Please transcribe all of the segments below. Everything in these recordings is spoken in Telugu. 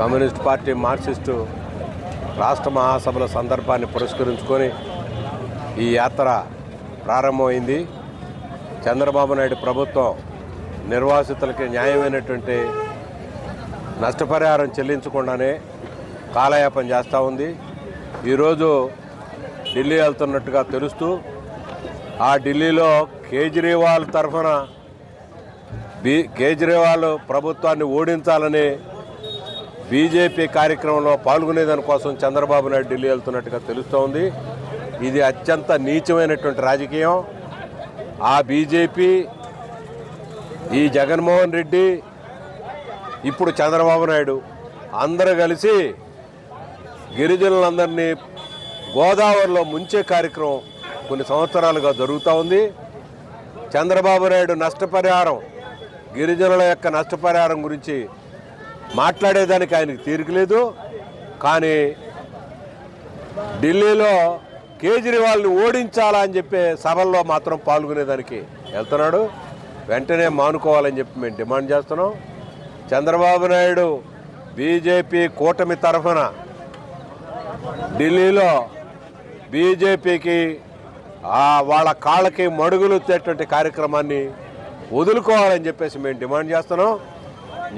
కమ్యూనిస్ట్ పార్టీ మార్క్సిస్టు రాష్ట్ర మహాసభల సందర్భాన్ని పురస్కరించుకొని ఈ యాత్ర ప్రారంభమైంది. చంద్రబాబు నాయుడు ప్రభుత్వం నిర్వాసితులకి న్యాయమైనటువంటి నష్టపరిహారం చెల్లించకుండానే కాలయాపన చేస్తూ ఉంది. ఈరోజు ఢిల్లీ వెళ్తున్నట్టుగా తెలుస్తూ ఆ ఢిల్లీలో కేజ్రీవాల్ తరఫున బీ కేజ్రీవాల్ ప్రభుత్వాన్ని ఓడించాలని బీజేపీ కార్యక్రమంలో పాల్గొనేదాని కోసం చంద్రబాబు నాయుడు ఢిల్లీ వెళ్తున్నట్టుగా తెలుస్తోంది. ఇది అత్యంత నీచమైనటువంటి రాజకీయం. ఆ బీజేపీ ఈ జగన్మోహన్ రెడ్డి ఇప్పుడు చంద్రబాబు నాయుడు అందరూ కలిసి గిరిజనులందరినీ గోదావరిలో ముంచే కార్యక్రమం కొన్ని సంవత్సరాలుగా జరుగుతూ ఉంది. చంద్రబాబు నాయుడు నష్టపరిహారం గిరిజనుల యొక్క నష్టపరిహారం గురించి మాట్లాడేదానికి ఆయనకి తీరికలేదు కానీ ఢిల్లీలో కేజ్రీవాల్ని ఓడించాలా అని చెప్పే సభల్లో మాత్రం పాల్గొనేదానికి వెళ్తున్నాడు. వెంటనే మానుకోవాలని చెప్పి మేము డిమాండ్ చేస్తున్నాం. చంద్రబాబు నాయుడు బీజేపీ కూటమి తరఫున ఢిల్లీలో బీజేపీకి వాళ్ళ కాళ్ళకి మడుగులు వచ్చేటువంటి కార్యక్రమాన్ని వదులుకోవాలని చెప్పేసి మేము డిమాండ్ చేస్తున్నాం.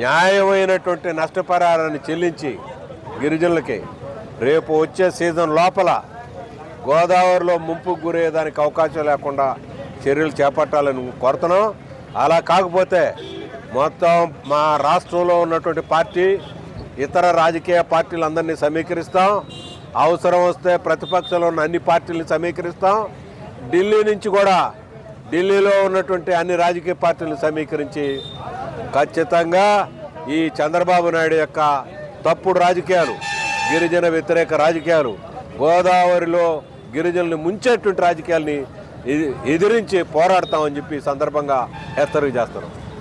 న్యాయమైనటువంటి నష్టపరిహారాన్ని చెల్లించి గిరిజనులకి రేపు వచ్చే సీజన్ లోపల గోదావరిలో ముంపుకు గురయ్యేదానికి అవకాశం లేకుండా చర్యలు చేపట్టాలని కోరుతున్నాం. అలా కాకపోతే మొత్తం మా రాష్ట్రంలో ఉన్నటువంటి పార్టీ ఇతర రాజకీయ పార్టీలందరినీ సమీకరిస్తాం. అవసరం వస్తే ప్రతిపక్షంలో ఉన్న అన్ని పార్టీలను సమీకరిస్తాం. ఢిల్లీ నుంచి కూడా ఢిల్లీలో ఉన్నటువంటి అన్ని రాజకీయ పార్టీలను సమీకరించి ఖచ్చితంగా ఈ చంద్రబాబు నాయుడు యొక్క తప్పుడు రాజకీయాలు గిరిజన వ్యతిరేక రాజకీయాలు గోదావరిలో గిరిజనుల్ని ముంచేటువంటి రాజకీయాల్ని ఎదిరించి పోరాడతామని చెప్పి సందర్భంగా హెచ్చరిక చేస్తున్నాం.